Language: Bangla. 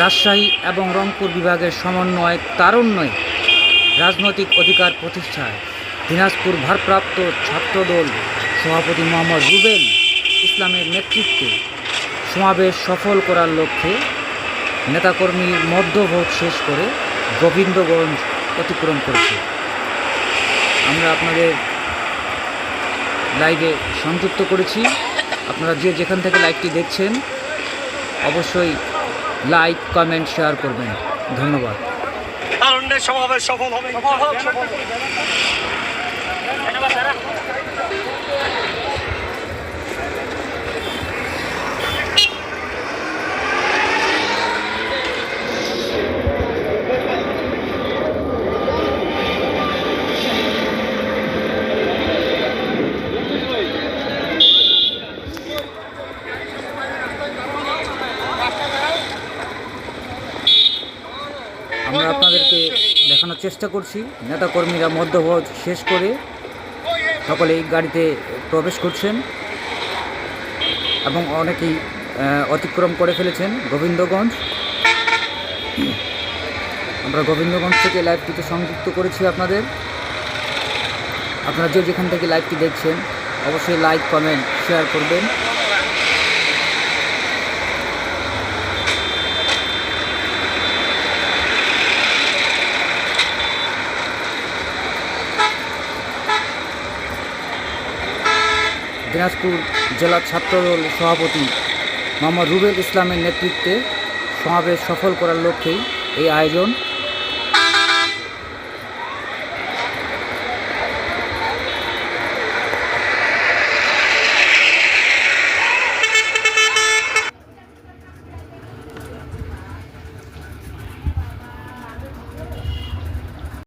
রাজশাহী এবং রংপুর বিভাগের সমন্বয় তারুণ্যে রাজনৈতিক অধিকার প্রতিষ্ঠায়। দিনাজপুর ভারপ্রাপ্ত ছাত্রদল সভাপতি মোহাম্মদ রুবেল ইসলামের নেতৃত্বে সমাবেশ সফল করার লক্ষ্যে নেতাকর্মীর মধ্যভোট শেষ করে গোবিন্দগঞ্জ অতিক্রম করেছে। আমরা আপনাদের লাইভে সংযুক্ত করেছি। আপনারা যে যেখান থেকে লাইভটি দেখছেন, অবশ্যই লাইক কমেন্ট শেয়ার করবেন। ধন্যবাদ। আনন্দের সমাবেশ সফল হবে। আমরা আপনাদেরকে দেখানোর চেষ্টা করছি। নেতাকর্মীরা মধ্যভোজ শেষ করে সকলেই গাড়িতে প্রবেশ করছেন এবং অনেকেই অতিক্রম করে ফেলেছেন গোবিন্দগঞ্জ। আমরা গোবিন্দগঞ্জ থেকে লাইভটিতে সংযুক্ত করেছি আপনাদের। আপনারা যে যেখান থেকে লাইভটি দেখছেন, অবশ্যই লাইক, কমেন্ট, শেয়ার করবেন। দিনাজপুর জেলা ছাত্রদল সভাপতি মোহাম্মদ রুবেল ইসলামের নেতৃত্বে সমাবেশ সফল করার লক্ষ্যেই এই আয়োজন